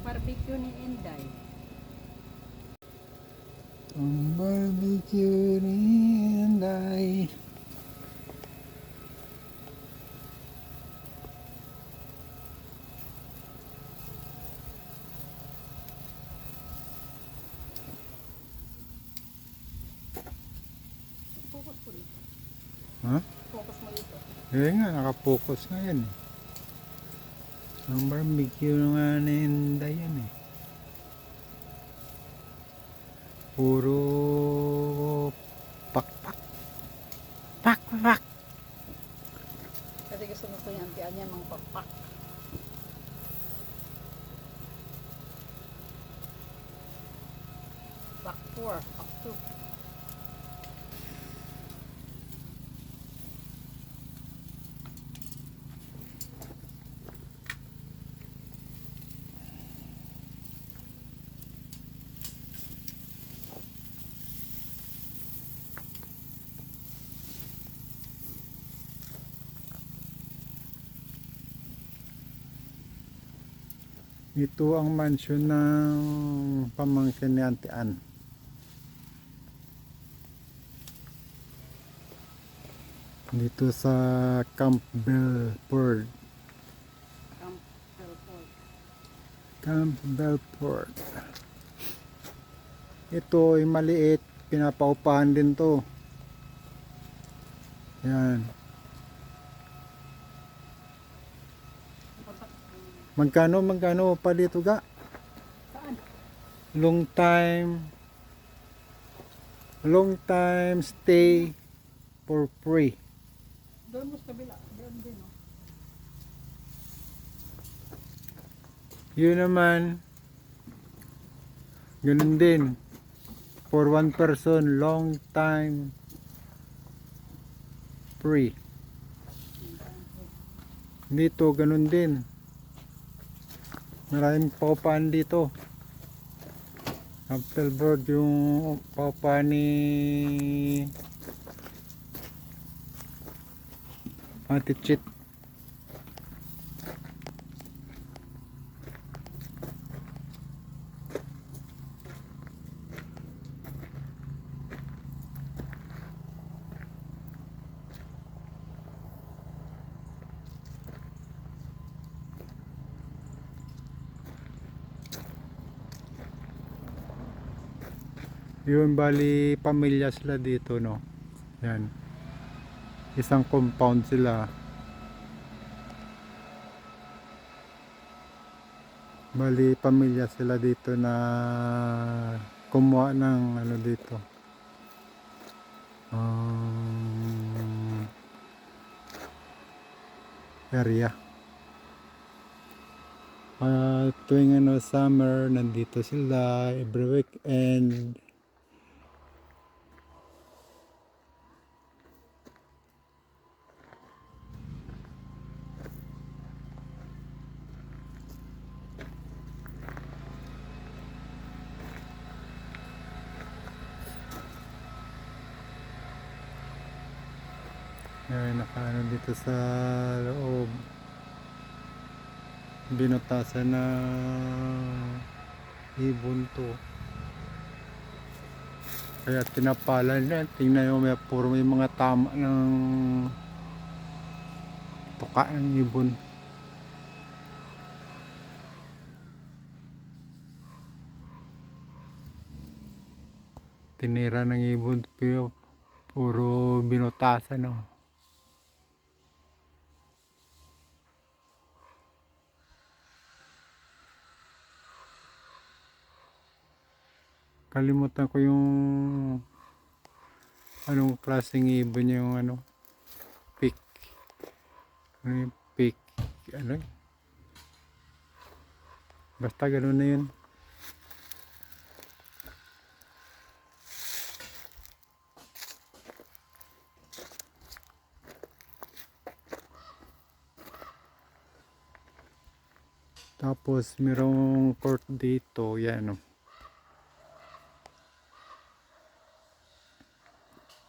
barbecue ni Inday. Ang barbecue ni Inday. Focus po dito. Ha? Focus mo dito. Eh nga, nakapokus nga yan eh. Ang barbecue nga ni Inday yan eh. Puro pakpak. Pakpak. Kasi gusto mo ko yung antian niya mga pakpak. Pak 4, Ito ang mansion ng pamangkin ni Auntie Ann. Dito sa Campbellport. Camp Belfort. Campbellport. Ito ay maliit. Pinapaupahan din to. Yan. Magkano, magkano pa dito ga? Saan? Long time. Long time stay for free. Doon mo sa kabila. Doon din, oh. Yun naman, ganun din. For one person, long time free. Dito, ganun din. Maraming paupahan dito. Apple yung paupahan ni Ate Chit. Yun, bali, pamilya sila dito, no? Yan. Isang compound sila. Bali, pamilya sila dito na kumuha ng ano dito. Um, area. Ah, tuwing ano, summer, nandito sila every weekend. Nakaano dito sa loob. Binutasan na ibon to. Kaya tinapalan na. Tingnan nyo may puro may mga tama ng tuka ng ibon. Tinira ng ibon pero puro binutasan no. Kalimutan ko yung anong klaseng ibon yung ano pick. Ano yung pick? Ano? Basta ganun na yun. Tapos merong court dito, yan oh.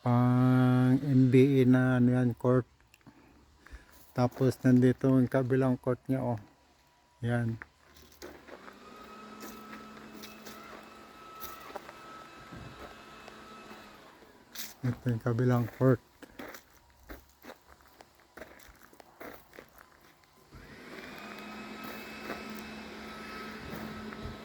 pang MBA na ano yan court. Tapos nandito yung kabilang court niya oh. Yan. Ito yung kabilang court.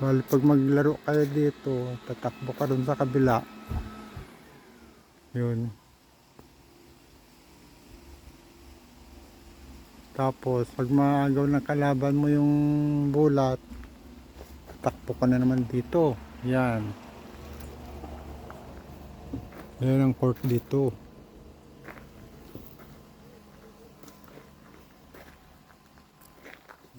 Bali, pag maglaro kayo dito, tatakbo ka dun sa kabila. Yun. Tapos, pag maagaw ng kalaban mo yung bulat, takbo ka na naman dito. Yan. Yan ang court dito.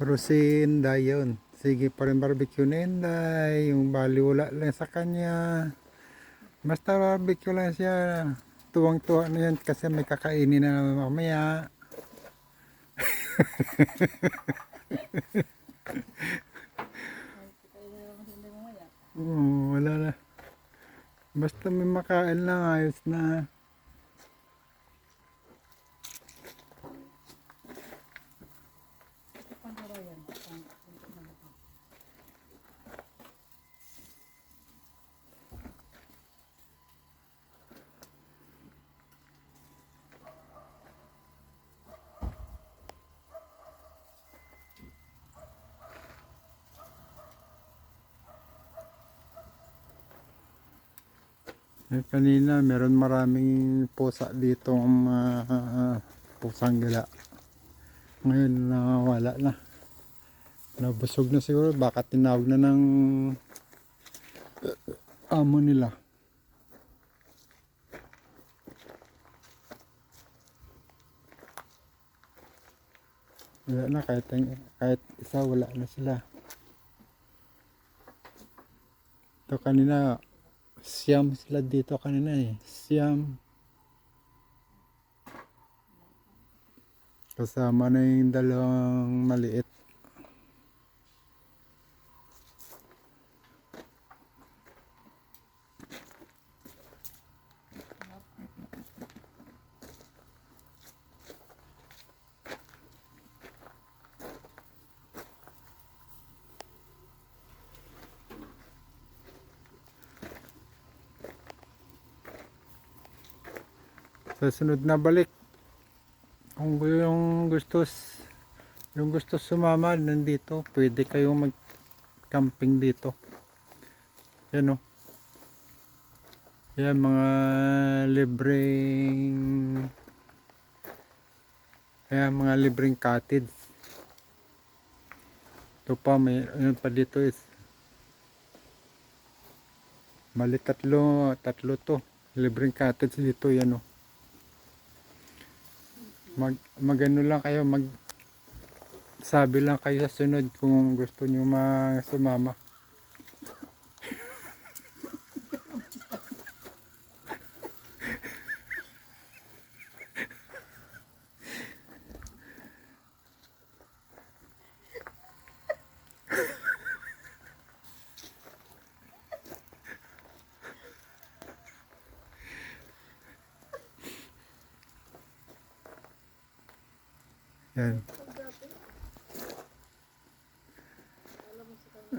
Pero si Inday yun. Sige pa rin barbecue ni Inday. Yung bali wala lang sa kanya. Basta barbecue lang siya. Tuwang-tuwa na yan kasi may kakainin na naman mamaya. Oo, wala na. Basta may makain lang, ayos na. Eh, kanina, meron maraming pusa dito ang uh, pusang gala. Ngayon, nawala na. Nabusog na siguro. Baka tinawag na ng uh, amo nila. Wala na, kahit, kahit isa, wala na sila. Ito kanina, siyam sila dito kanina eh. Siyam. Kasama na yung dalawang maliit. Sa sunod na balik, kung yung gusto yung gusto sumama nandito, pwede kayong mag-camping dito. Yan o. Yan mga libreng Yan mga libreng cottage. Ito pa, may ano pa dito is Mali tatlo, tatlo to. Libreng cottage dito yan o mag magano lang kayo mag sabi lang kayo sa sunod kung gusto nyo ma sumama yan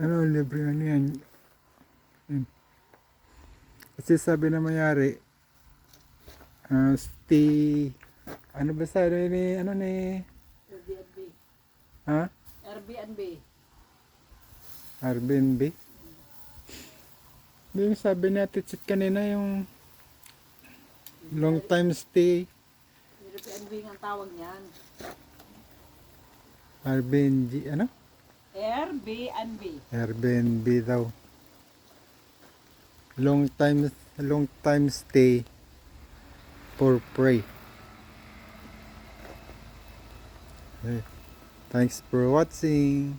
ano libre ano yan Yan. kasi sabi na mayari ah, stay ano ba sabi ni ano ni Airbnb. ha Airbnb. Airbnb yung sabi ni Ate Chit kanina yung long time stay Airbnb ang tawag niyan. Airbnb ano Airbnb. Airbnb daw. Long time long time stay for free. Okay. Thanks for watching.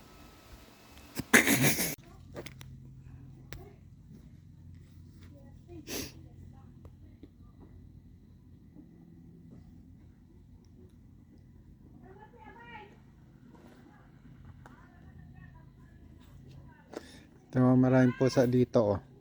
Ito maraming pusa dito oh.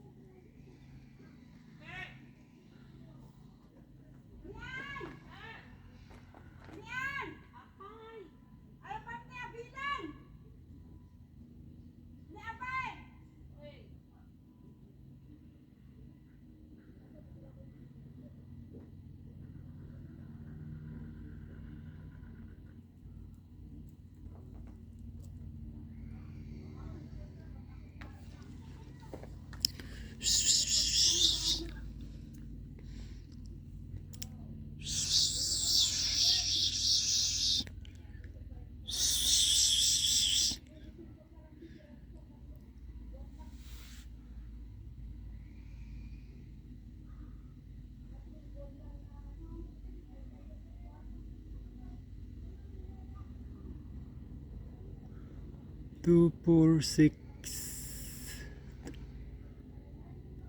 Two, four, six,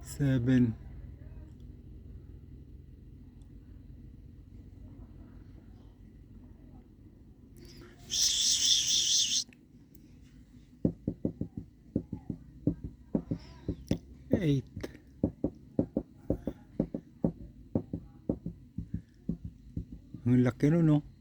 seven. Eight. Ang laki nun, no?